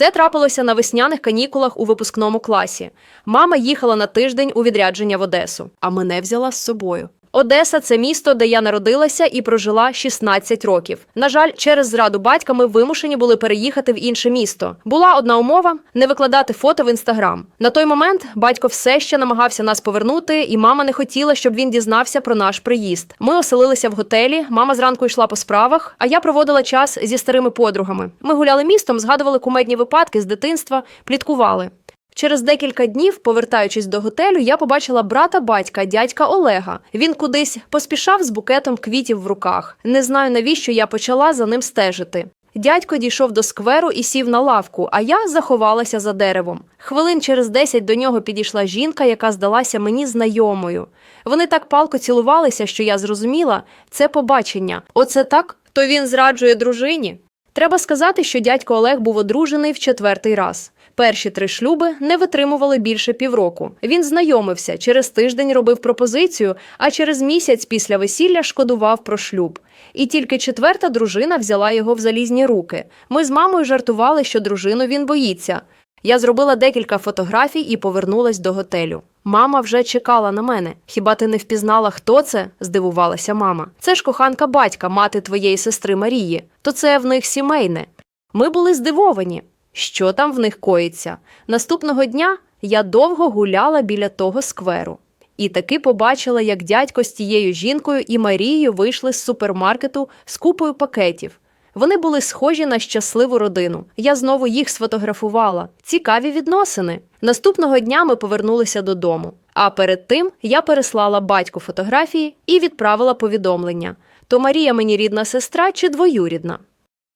Це трапилося на весняних канікулах у випускному класі. Мама їхала на тиждень у відрядження в Одесу, а мене взяла з собою. Одеса це місто, де я народилася і прожила 16 років. На жаль, через зраду батька ми вимушені були переїхати в інше місто. Була одна умова не викладати фото в інстаграм. На той момент батько все ще намагався нас повернути, і мама не хотіла, щоб він дізнався про наш приїзд. Ми оселилися в готелі. Мама зранку йшла по справах, а я проводила час зі старими подругами. Ми гуляли містом, згадували кумедні випадки з дитинства, пліткували. Через декілька днів, повертаючись до готелю, я побачила брата батька, дядька Олега. Він кудись поспішав з букетом квітів в руках. Не знаю, навіщо я почала за ним стежити. Дядько дійшов до скверу і сів на лавку, а я заховалася за деревом. Хвилин через десять до нього підійшла жінка, яка здалася мені знайомою. Вони так палко цілувалися, що я зрозуміла, це побачення. Оце так? То він зраджує дружині. Треба сказати, що дядько Олег був одружений в четвертий раз. Перші три шлюби не витримували більше півроку. Він знайомився, через тиждень робив пропозицію, а через місяць після весілля шкодував про шлюб. І тільки четверта дружина взяла його в залізні руки. Ми з мамою жартували, що дружину він боїться. Я зробила декілька фотографій і повернулась до готелю. Мама вже чекала на мене. Хіба ти не впізнала, хто це? здивувалася мама. Це ж коханка батька, мати твоєї сестри Марії. То це в них сімейне. Ми були здивовані. Що там в них коїться? Наступного дня я довго гуляла біля того скверу. І таки побачила, як дядько з тією жінкою і Марією вийшли з супермаркету з купою пакетів. Вони були схожі на щасливу родину. Я знову їх сфотографувала. Цікаві відносини. Наступного дня ми повернулися додому. А перед тим я переслала батьку фотографії і відправила повідомлення: то Марія мені рідна сестра чи двоюрідна.